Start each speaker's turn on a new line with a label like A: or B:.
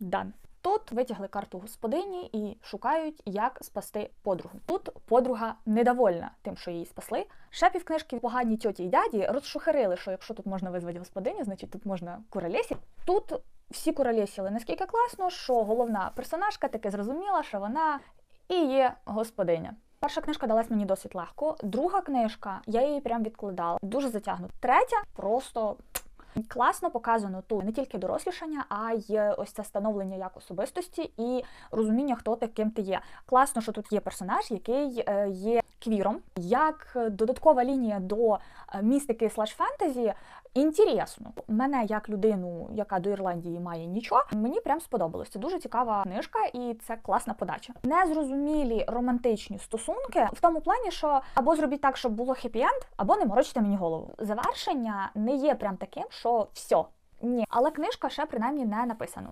A: дан. Тут витягли карту господині і шукають, як спасти подругу. Тут подруга недовольна тим, що її спасли. Ще півкнижки погані тьоті й дяді розшухарили, що якщо тут можна визвати господиню, значить тут можна куролесі. Тут всі куролесіли наскільки класно, що головна персонажка таки зрозуміла, що вона і є господиня. Перша книжка далась мені досить легко. Друга книжка, я її прям відкладала. Дуже затягнута. Третя просто класно показано тут не тільки дорослішання, а й ось це становлення як особистості і розуміння, хто ти ким ти є. Класно, що тут є персонаж, який е, є квіром, як додаткова лінія до е, містики слеш фентезі. Інтересно, мене як людину, яка до Ірландії має нічого, мені прям сподобалось. Це дуже цікава книжка, і це класна подача. Незрозумілі романтичні стосунки в тому плані, що або зробіть так, щоб було хеппі-енд, або не морочте мені голову. Завершення не є прям таким, що все. Ні, але книжка ще принаймні не написана.